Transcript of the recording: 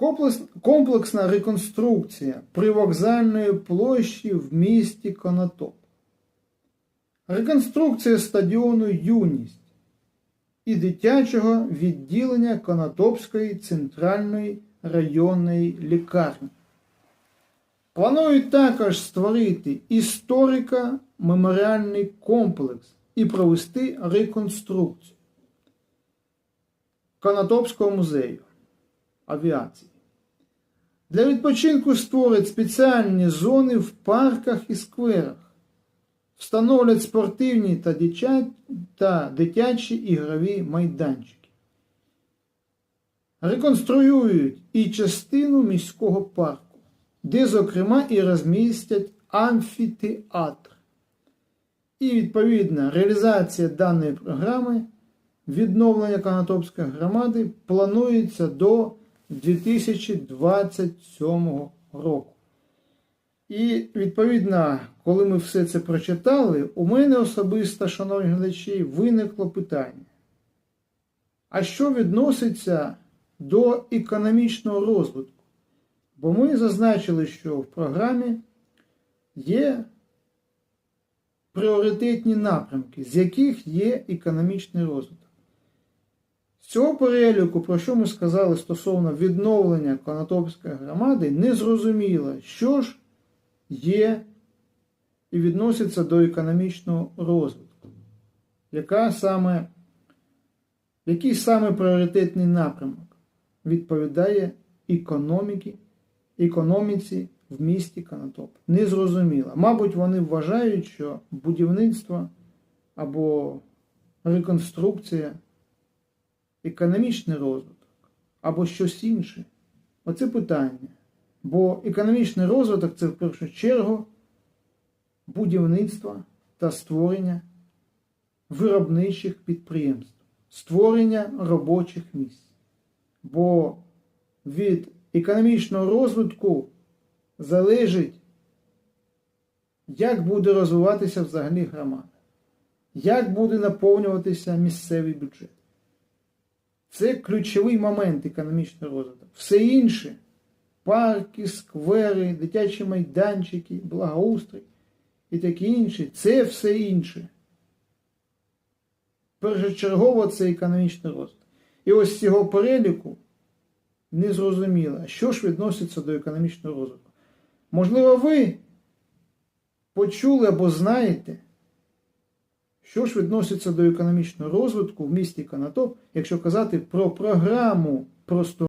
Комплекс- Комплексна реконструкція привокзальної площі в місті Конотоп. Реконструкція стадіону Юність і дитячого відділення Конотопської центральної районної лікарні. Планують також створити історико-меморіальний комплекс і провести реконструкцію Конотопського музею авіації. Для відпочинку створять спеціальні зони в парках і скверах, встановлять спортивні та, дитя... та дитячі ігрові майданчики. Реконструюють і частину міського парку, де, зокрема, і розмістять амфітеатр. І відповідна реалізація даної програми відновлення Конотопської громади планується до 2027 року. І відповідно, коли ми все це прочитали, у мене особисто, шановні глядачі, виникло питання. А що відноситься до економічного розвитку? Бо ми зазначили, що в програмі є пріоритетні напрямки, з яких є економічний розвиток. Цього переліку, про що ми сказали стосовно відновлення Конотопської громади, не зрозуміло, що ж є і відноситься до економічного розвитку. Яка саме, який саме пріоритетний напрямок відповідає економіки, економіці в місті Конотоп? Незрозуміло. Мабуть, вони вважають, що будівництво або реконструкція економічний розвиток або щось інше? Оце питання. Бо економічний розвиток це в першу чергу будівництво та створення виробничих підприємств, створення робочих місць. Бо від економічного розвитку залежить, як буде розвиватися взагалі громада, як буде наповнюватися місцевий бюджет. Це ключовий момент економічного розвитку. Все інше парки, сквери, дитячі майданчики, благоустрій і таке інше це все інше. Першочергово це економічний розвиток. І ось з цього переліку не зрозуміло, що ж відноситься до економічного розвитку. Можливо, ви почули або знаєте, що ж відноситься до економічного розвитку в місті Канатоп, якщо казати про програму просто